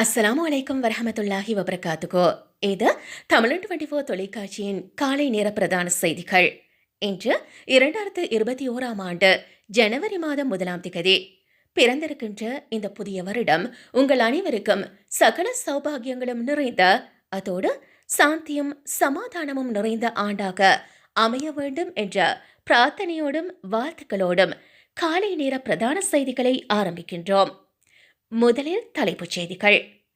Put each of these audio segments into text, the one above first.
அஸ்லாம் வலைக்கம் வரமத்துல்லாஹி வபரகாத்துகோ இது தமிழ் டுவெண்ட்டி ஃபோர் தொலைக்காட்சியின் காலை நேர பிரதான செய்திகள். இன்று இரண்டாயிரத்து இருபத்தி ஓராம் ஆண்டு ஜனவரி மாதம் முதலாம் திகதி. பிறந்திருக்கின்ற இந்த புதிய வருடம் உங்கள் அனைவருக்கும் சகல சௌபாகியங்களும் நிறைந்த அதோடு சாந்தியும் சமாதானமும் நிறைந்த ஆண்டாக அமைய வேண்டும் என்ற பிரார்த்தனையோடும் வாழ்த்துக்களோடும் காலை நேர பிரதான செய்திகளை ஆரம்பிக்கின்றோம். முதலில் தலைப்புச் செய்திகள்.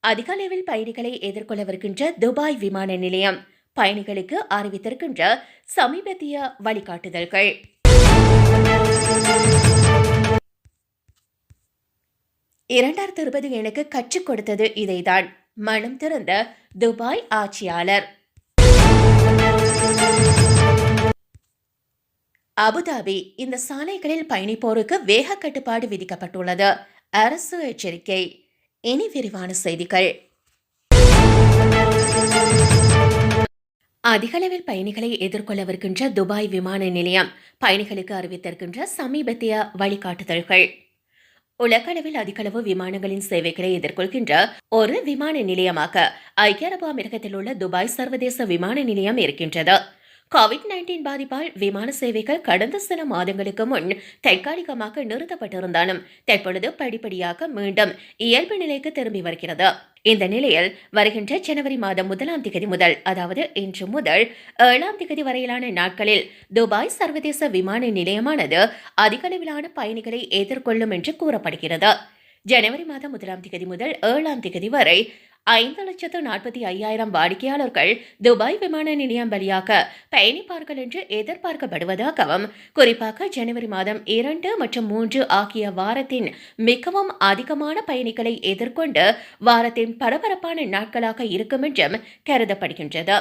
அதிக அளவில் பயணிகளை எதிர்கொள்ளவிருக்கின்ற துபாய் விமான நிலையம். பயணிகளுக்கு அறிவித்திருக்கின்ற சமீபத்திய வழிகாட்டுதல்கள். இரண்டாயிரத்தி இருபது எனக்கு கற்றுக் கொடுத்தது இதைதான். மனம் திறந்த துபாய் ஆட்சியாளர். அபுதாபி இந்த சாலைகளில் பயணிப்போருக்கு வேக கட்டுப்பாடு விதிக்கப்பட்டுள்ளது. அரசு எச்சரிக்கை. இனி விரிவான செய்திகள். அதிகளவில் பயணிகளை எதிர்கொள்ளவிருக்கின்ற துபாய் விமான நிலையம் பயணிகளுக்கு அறிவித்திருக்கின்ற சமீபத்திய வழிகாட்டுதல்கள். உலகளவில் அதிகளவு விமானங்களின் சேவைகளை எதிர்கொள்கின்ற ஒரு விமான நிலையமாக ஐக்கிய அரபு அமீரகத்தில் உள்ள துபாய் சர்வதேச விமான நிலையம் இருக்கின்றது. கோவிட் நைன்டீன் பாதிப்பால் விமான சேவைகள் கடந்த சில மாதங்களுக்கு முன் தற்காலிகமாக நிறுத்தப்பட்டிருந்தாலும் தற்பொழுது படிப்படியாக மீண்டும் இயல்பு நிலைக்கு திரும்பி வருகிறது. இந்த நிலையில் வருகின்ற ஜனவரி மாதம் முதலாம் திகதி முதல் அதாவது இன்று முதல் ஏழாம் திகதி வரையிலான நாட்களில் துபாய் சர்வதேச விமான நிலையமானது அதிகளவிலான பயணிகளை எதிர்கொள்ளும் என்று கூறப்படுகிறது. ஜனவரி மாதம் முதலாம் திகதி முதல் ஏழாம் திகதி வரை ஐந்து லட்சத்து நாற்பத்தி ஐயாயிரம் வாடிக்கையாளர்கள் துபாய் விமான நிலையம் வழியாக பயணிப்பார்கள் என்று எதிர்பார்க்கப்படுவதாகவும் குறிப்பாக ஜனவரி மாதம் இரண்டு மற்றும் மூன்று ஆகிய வாரத்தின் மிகவும் அதிகமான பயணிகளை எதிர்கொண்டு வாரத்தின் பரபரப்பான நாட்களாக இருக்கும் என்றும் கருதப்படுகின்றது.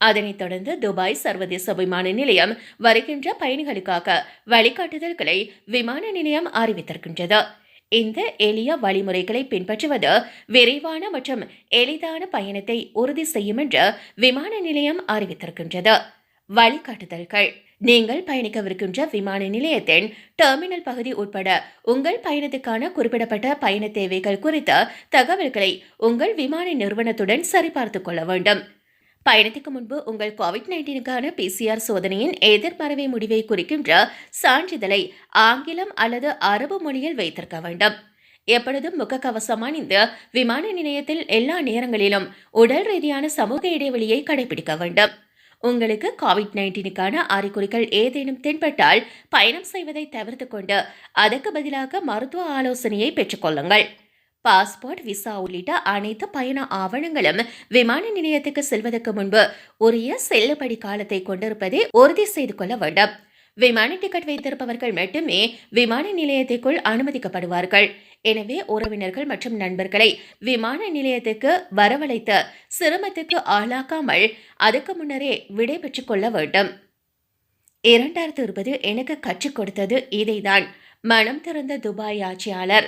அதனைத் தொடர்ந்து துபாய் சர்வதேச விமான நிலையம் வருகின்ற பயணிகளுக்காக வழிகாட்டுதல்களை விமான நிலையம் அறிவித்திருக்கின்றது. இந்த எளிய வழிமுறைகளை பின்பற்றுவது விரைவான மற்றும் எளிதான பயணத்தை உறுதி செய்யும் என்று விமான நிலையம் அறிவித்திருக்கின்றது. வழிகாட்டுதல்கள். நீங்கள் பயணிக்கவிருக்கின்ற விமான நிலையத்தின் டெர்மினல் பகுதி உட்பட உங்கள் பயணத்துக்கான குறிப்பிடப்பட்ட பயண தேவைகள் குறித்த தகவல்களை உங்கள் விமான நிறுவனத்துடன் சரிபார்த்துக் கொள்ள வேண்டும். பயணத்துக்கு முன்பு உங்கள் கோவிட் நைன்டீனுக்கான பிசிஆர் சோதனையின் எதிர்மறைவை முடிவை குறிக்கின்ற சான்றிதழை ஆங்கிலம் அல்லது அரபு மொழியில் வைத்திருக்க வேண்டும். எப்பொழுதும் முகக்கவசம் அணிந்து விமான நிலையத்தில் எல்லா நேரங்களிலும் உடல் ரீதியான சமூக இடைவெளியை கடைபிடிக்க வேண்டும். உங்களுக்கு கோவிட் நைன்டீனுக்கான அறிகுறிகள் ஏதேனும் தென்பட்டால் பயணம் செய்வதை தவிர்த்து கொண்டு அதற்கு பதிலாக மருத்துவ ஆலோசனையை பெற்றுக்கொள்ளுங்கள் பாஸ்போர்ட் விசா உள்ளிட்ட அனைத்து பயண ஆவணங்களும் விமான நிலையத்துக்கு செல்வதற்கு முன்பு உரிய செல்லுபடி காலத்தை கொண்டிருப்பதை உறுதி செய்து கொள்ள வேண்டும். விமான டிக்கெட் வைத்திருப்பவர்கள் மட்டுமே விமான நிலையத்திற்குள் அனுமதிக்கப்படுவார்கள். எனவே உறவினர்கள் மற்றும் நண்பர்களை விமான நிலையத்துக்கு வரவழைத்து சிரமத்துக்கு ஆளாக்காமல் அதுக்கு முன்னரே விடை பெற்றுக் கொள்ள வேண்டும். இரண்டாயிரத்து இருபது எனக்கு கற்றுக் கொடுத்தது இதைதான். மனம் திறந்த துபாய் ஆட்சியாளர்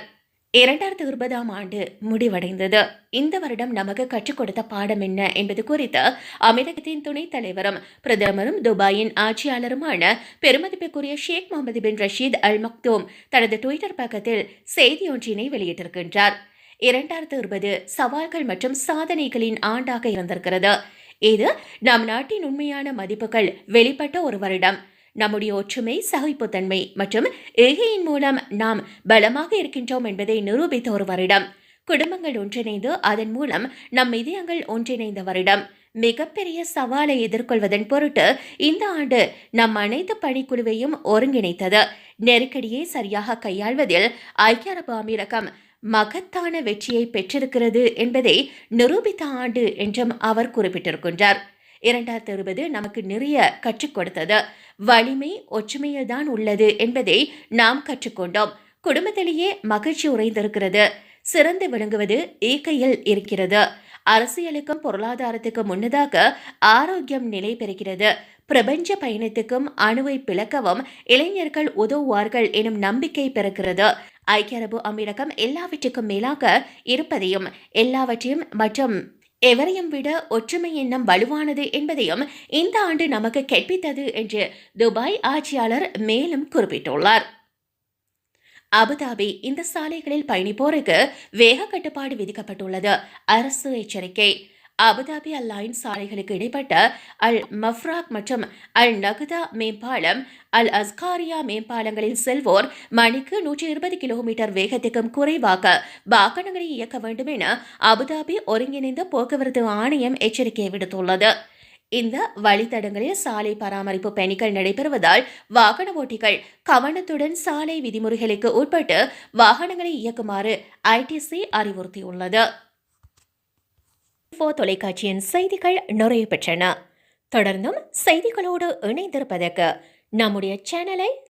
இரண்டாயிரத்தி இருபதாம் ஆண்டு முடிவடைந்தது. இந்த வருடம் நமக்கு கற்றுக் கொடுத்த பாடம் என்ன என்பது குறித்து அமெரிக்கத்தின் துணைத் தலைவரும் பிரதமரும் துபாயின் ஆட்சியாளருமான பெருமதிப்புக்குரிய ஷேக் முகமது பின் ரஷீத் அல் மக்தூம் தனது டுவிட்டர் பக்கத்தில் செய்தி ஒன்றினை வெளியிட்டிருக்கின்றார். இரண்டாயிரத்து இருபது சவால்கள் மற்றும் சாதனைகளின் ஆண்டாக இருந்திருக்கிறது. இது நம் நாட்டின் உண்மையான மதிப்புகள் வெளிப்பட்ட ஒரு வருடம். நம்முடைய ஒற்றுமை சகிப்புத்தன்மை மற்றும் ஏகையின் மூலம் நாம் பலமாக இருக்கின்றோம் என்பதை நிரூபித்த ஒரு வருடம். குடும்பங்கள் ஒன்றிணைந்து அதன் மூலம் நம் இதயங்கள் ஒன்றிணைந்த வருடம். மிகப்பெரிய சவாலை எதிர்கொள்வதன் பொருட்டு இந்த ஆண்டு நம் அனைத்து பணிக்குழுவையும் ஒருங்கிணைத்தது. நெருக்கடியை சரியாக கையாள்வதில் ஐக்கிய அரபு அமீரகம் மகத்தான வெற்றியை பெற்றிருக்கிறது என்பதை நிரூபித்த ஆண்டு என்றும் அவர் குறிப்பிட்டிருக்கின்றார். இரண்டாயிரத்தி இருபது நமக்கு நிறைய கற்றுக் கொடுத்தது. வலிமை ஒற்றுமையில் தான் உள்ளது என்பதை நாம் கற்றுக்கொண்டோம். குடும்பத்திலேயே மகிழ்ச்சி உறைந்திருக்கிறது. சிறந்து விளங்குவது ஏக்கையில் இருக்கிறது. அரசியலுக்கும் பொருளாதாரத்துக்கும் முன்னதாக ஆரோக்கியம் நிலை பெறுகிறது. பிரபஞ்ச பயணத்துக்கும் அணுவை பிளக்கவும் இளைஞர்கள் உதவுவார்கள் எனும் நம்பிக்கை பிறக்கிறது. ஐக்கிய அரபு அமீரகம் எல்லாவற்றுக்கும் மேலாக இருப்பதையும் எல்லாவற்றையும் மற்றும் எவரையும் விட ஒற்றுமை எண்ணம் வலுவானது என்பதையும் இந்த ஆண்டு நமக்கு கற்பித்தது என்று துபாய் ஆட்சியாளர் மேலும் குறிப்பிட்டுள்ளார். அபுதாபி இந்த சாலைகளில் பயணிப்போருக்கு வேக கட்டுப்பாடு விதிக்கப்பட்டுள்ளது. அரசு எச்சரிக்கை. அபுதாபி அல்லாயின் சாலைகளுக்கு இடைப்பட்ட அல் மஃப்ராக் மற்றும் அல் நகுதா மேம்பாலம் அல் அஸ்காரியா மேம்பாலங்களில் செல்வோர் மணிக்கு நூற்றி இருபது கிலோமீட்டர் வேகத்துக்கும் குறைவாக வாகனங்களை இயக்க வேண்டும் என அபுதாபி ஒருங்கிணைந்த போக்குவரத்து ஆணையம் எச்சரிக்கை விடுத்துள்ளது. இந்த வழித்தடங்களில் சாலை பராமரிப்பு பணிகள் நடைபெறுவதால் வாகன ஓட்டிகள் கவனத்துடன் சாலை விதிமுறைகளுக்கு உட்பட்டு வாகனங்களை இயக்குமாறு ஐடிசி அறிவுறுத்தியுள்ளது. தொலைக்காட்சியின் செய்திகள் நிறைய பெற்றன தொடர்ந்தும் செய்திகளோடு இணைந்திருப்பதற்கு நம்முடைய சேனலை